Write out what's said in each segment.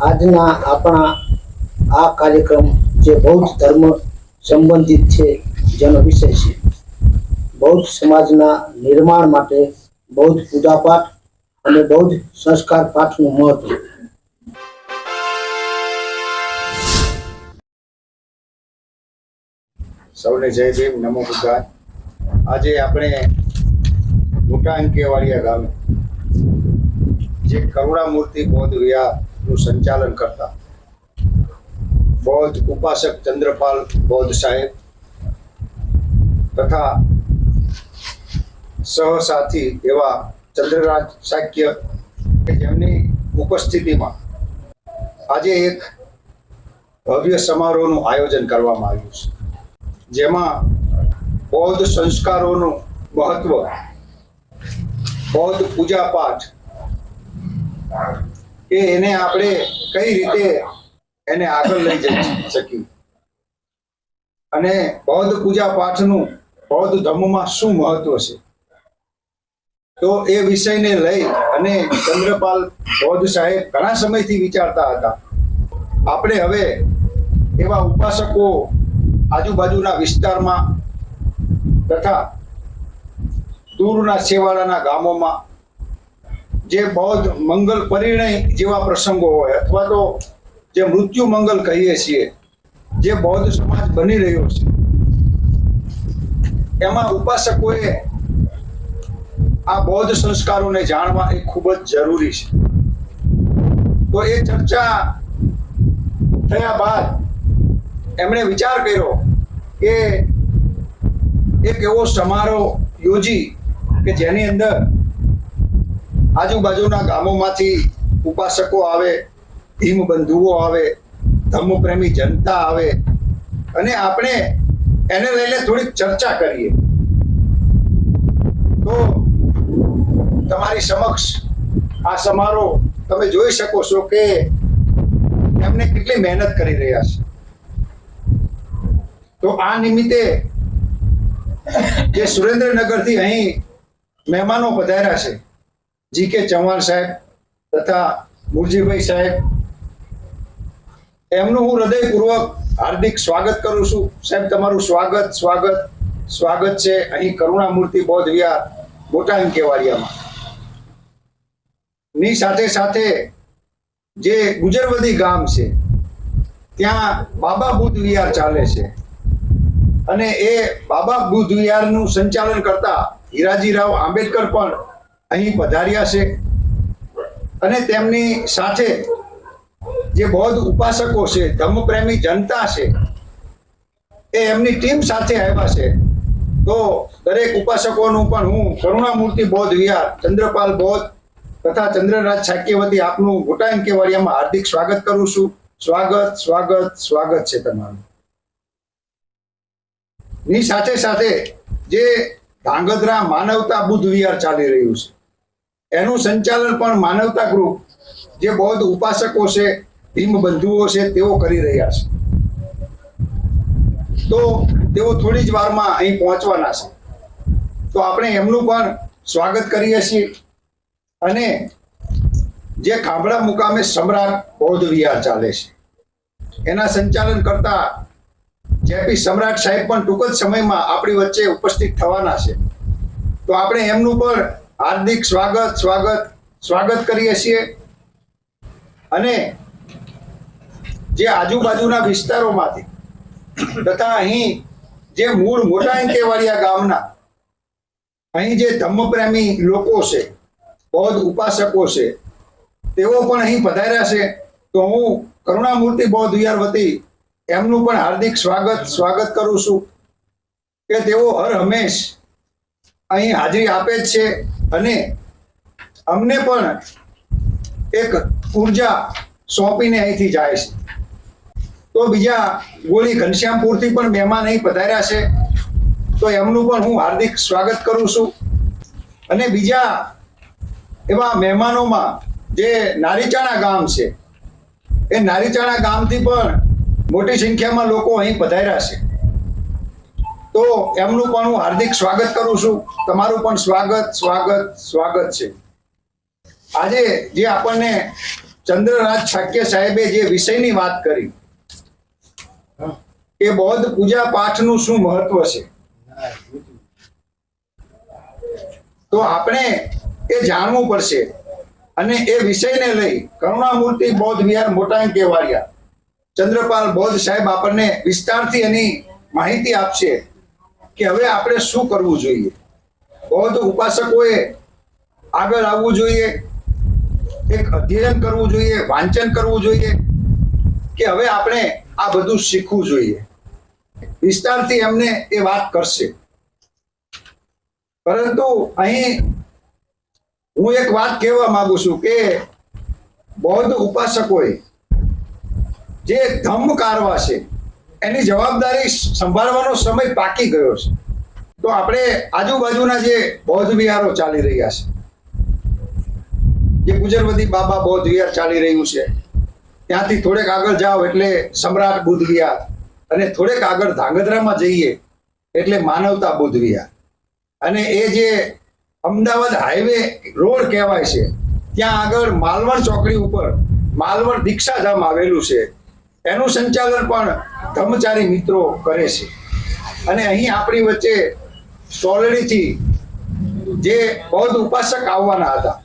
આજના આપણા આ કાર્યક્રમ જે બૌદ્ધ ધર્મ સંબંધિત છે, જેનો વિષય છે. બૌદ્ધ સમાજના નિર્માણ માટે બૌદ્ધ પૂજાપાઠ અને બૌદ્ધ સંસ્કાર પાઠનું મહત્વ. સૌને જય ભીમ, નમો બુદ્ધાય. આજે આપણે મોટા અંકેવાડિયા ગામે જે કરુણામૂર્તિ બૌદ્ધ વિહારનું સંચાલન કરતા. બૌદ્ધ ઉપાસક ચંદ્રપાલ બૌદ્ધ સાહેબ તથા સહસાથી એવા ચંદ્રરાજ શાક્ય જેમની ઉપસ્થિતિમાં આજે એક ભવ્ય સમારોહનું આયોજન કરવામાં આવ્યું છે. જેમાં બૌદ્ધ સંસ્કારોનું મહત્વ, બૌદ્ધ પૂજા પાઠ કે એને આપણે કઈ રીતે એને આગળ લઈ જઈ શકીએ? અને બૌદ્ધ પૂજા પાઠનું બૌદ્ધ ધર્મમાં શું મહત્વ છે? તો એ વિષયને લઈ અને ચંદ્રપાલ બૌદ્ધ સાહેબ ઘણા સમયથી વિચારતા હતા. આપણે હવે એવા ઉપાસકો આજુબાજુના વિસ્તારમાં તથા દૂરના છેવાડાના ગામોમાં જે બૌદ્ધ મંગલ પરિણય જેવા પ્રસંગો હોય, અથવા તો જે મૃત્યુ મંગલ કહીએ છીએ, જે બૌદ્ધ સમાજ બની રહ્યો છે, એમાં ઉપાસકોએ આ બૌદ્ધ સંસ્કારોને જાણવા એ ખૂબ જ જરૂરી છે. તો એ ચર્ચા થયા બાદ એમણે વિચાર કર્યો કે એક એવો સમારોહ યોજી કે જેની અંદર આજુબાજુના ગામોમાંથી ઉપાસકો આવે ભીમ બંધુઓ આવે, ધર્મપ્રેમી જનતા આવે, અને આપણે એને લઈને થોડીક ચર્ચા કરીએ. તો તમારી સમક્ષ આ સમારોહ તમે જોઈ શકો છો કે એમને કેટલી મહેનત કરી રહ્યા છે. તો આ નિમિત્તે જે સુરેન્દ્રનગરથી અહીં મહેમાનો પધાર્યા છે જી કે ચૌહાણ સાહેબ તથા મુરજીભાઈ સાહેબ. એમનું હું હૃદયપૂર્વક હાર્દિક સ્વાગત કરું છું. સાહેબ, તમારું સ્વાગત સ્વાગત સ્વાગત છે. અહીં કરુણામૂર્તિ બૌદ્ધ વિહાર મોટા કેવાડિયામાં. ની સાથે સાથે જે ગુજરવદી ગામ છે, ત્યાં બાબા બુદ્ધ વિહાર ચાલે છે. અને એ બાબા બુદ્ધ વિહારનું સંચાલન કરતા હિરાજીરાવ આંબેડકર પણ અહીં પધાર્યા છે. અને તેમની સાથે જે બૌદ્ધ ઉપાસકો છે, ધર્મપ્રેમી જનતા છે, એ એમની ટીમ સાથે આવ્યા છે. તો દરેક ઉપાસકોનું પણ હું કરુણામૂર્તિ બૌદ્ધ વિહાર, ચંદ્રપાલ બૌદ્ધ તથા ચંદ્રરાજ સાક્યવતી આપનું ભૂટાન કેવાડિયામાં હાર્દિક સ્વાગત કરું છું. સ્વાગત સ્વાગત સ્વાગત છે તમારું. ની સાથે સાથે જે ધાંગધ્રા માનવતા બુદ્ધ વિહાર ચાલી રહ્યું છે. એનું સંચાલન પણ માનવતા ગ્રુપ, જે બૌદ્ધ ઉપાસકો છે ભીમ બંધુઓ છે, તેઓ કરી રહ્યા છે. તો તેઓ થોડી જ વારમાં અહીં પહોંચવાના છે. તો આપણે એમનું પણ સ્વાગત કરીએ છીએ અને જે ખાંભળા મુકામે સમ્રાટ બૌદ્ધ વિહાર ચાલે છે. એના સંચાલન કરતા જેપી સમ્રાટ સાહેબ પણ ટૂંક જ સમયમાં આપણી વચ્ચે ઉપસ્થિત થવાના છે. તો આપણે એમનું પણ હાર્દિક સ્વાગત સ્વાગત સ્વાગત કરીએ છીએ. અને જે આજુબાજુના વિસ્તારોમાંથી તથા અહીં જે મૂળ મોટા અંકેવાડિયા ગામના અહીં જે ધર્મપ્રેમી લોકો છે, બૌદ્ધ ઉપાસકો છે, તેઓ પણ અહીં પધાર્યા છે, તો હું કરુણામૂર્તિ બૌદ્ધ વિહાર વતી એમનું પણ હાર્દિક સ્વાગત સ્વાગત કરું છું કે તેઓ હર હંમેશ અહીં હાજરી આપે જ છે. અને અમને પણ એક ઊર્જા સોંપીને અહીંથી જાય છે. તો બીજા ગોળી ઘનશ્યામપુરથી પણ મહેમાન અહીં પધાર્યા છે. તો એમનું પણ હું હાર્દિક સ્વાગત કરું છું. અને બીજા એવા મહેમાનોમાં જે નારીચાણા ગામ છે, એ નારીચાણા ગામથી પણ મોટી સંખ્યામાં લોકો અહીં પધાર્યા છે. તો એમનું પણ હું હાર્દિક સ્વાગત કરું છું. તમારું પણ સ્વાગત સ્વાગત સ્વાગત છે. આજે જે આપણને ચંદ્રરાજ શાક્ય સાહેબે જે વિષયની વાત કરી, એ બૌદ્ધ પૂજા પાઠનું શું મહત્વ છે? તો આપણે એ જાણવું પડશે. અને એ વિષયને લઈ કરુણામૂર્તિ બૌદ્ધ વિહાર મોટા કેવાડિયા ચંદ્રપાલ બૌદ્ધ સાહેબ આપણને વિસ્તારથી એની માહિતી આપશે. કે હવે આપણે શું કરવું જોઈએ? બૌદ્ધ ઉપાસકોએ આગળ આવવું જોઈએ. એક અધ્યયન કરવું જોઈએ, વાંચન કરવું જોઈએ કે હવે આપણે આ બધું શીખવું જોઈએ. વિસ્તારથી એમને એ વાત કરશે. પરંતુ અહીં હું એક વાત કહેવા માંગુ છું કે બૌદ્ધ ઉપાસકોએ જે ધમ્મ કારવા છે એની જવાબદારી સંભાળવાનો સમય પાકી ગયો છે. તો આપણે આજુબાજુના જે બૌદ્ધ વિહારો ચાલી રહ્યા છે, જે ગુજરવતી બાબા બૌદ્ધ વિહાર ચાલી રહ્યું છે, ત્યાંથી થોડેક આગળ જાઓ એટલે સમ્રાટ બુદ્ધ વિહાર અને થોડેક આગળ ધાંગધ્રામાં જઈએ એટલે માનવતા બુદ્ધ વિહાર. અને એ જે અમદાવાદ હાઈવે રોડ કહેવાય છે, ત્યાં આગળ માલવણ ચોકડી ઉપર માલવણ દીક્ષાધામ આવેલું છે. એનું સંચાલન પણ ધર્મચારી મિત્રો કરે છે. અને અહીં આપણી વચ્ચે સોલડીથી જે બૌદ્ધ ઉપાસક આવવાના હતા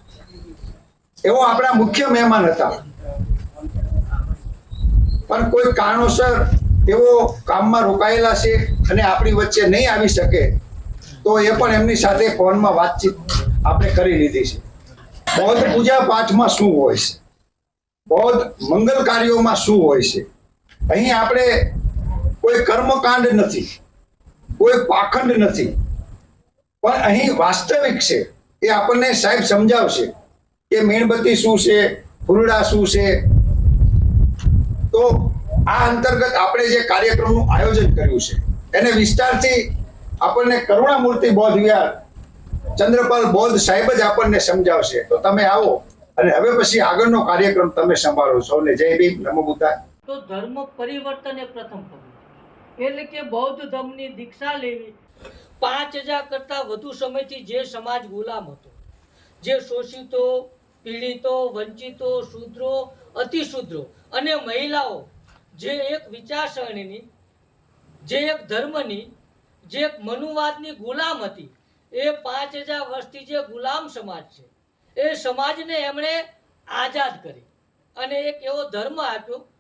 એવો આપણા મુખ્ય મહેમાન હતા. પણ કોઈ કારણોસર તેઓ કામમાં રોકાયેલા છે અને આપણી વચ્ચે નહીં આવી શકે, તો એ પણ એમની સાથે ફોનમાં વાતચીત આપણે કરી લીધી છે. બૌદ્ધ પૂજા પાઠમાં શું હોય છે? બૌદ્ધ મંગલ કાર્યોમાં શું હોય છે? અહીં આપણે કોઈ કર્મકાંડ નથી, કોઈ પાખંડ નથી. પણ અહીં વાસ્તવિક છે, એ આપણને સાહેબ સમજાવશે કે મીણબત્તી શું છે, ફૂલડા શું છે. તો આ અંતર્ગત આપણે જે કાર્યક્રમનું આયોજન કર્યું છે, એને વિસ્તારથી આપણને કરુણામૂર્તિ બૌદ્ધ વિહાર ચંદ્રપાલ બૌદ્ધ સાહેબ જ આપણને સમજાવશે. તો તમે આવો. અને હવે પછી આગળનો કાર્યક્રમ તમે સંભાળો છો અને જય ભીમ, નમો બુદ્ધાય. તો ધર્મ પરિવર્તન એ પ્રથમ એટલે કે બૌદ્ધ ધર્મની દીક્ષા લેવી. પાંચ હજાર કરતાં વધુ સમયથી જે સમાજ ગુલામ હતો, જે શોષિતો, પીડિતો, વંચિતો, શૂદ્રો, અતિશૂદ્રો અને મહિલાઓ, જે એક વિચારસરણીની, જે એક ધર્મની, જે એક મનુવાદની ગુલામ હતી, એ પાંચ હજાર વર્ષથી જે ગુલામ સમાજ છે એ સમાજને એમણે આઝાદ કરી. અને એક એવો ધર્મ આપ્યો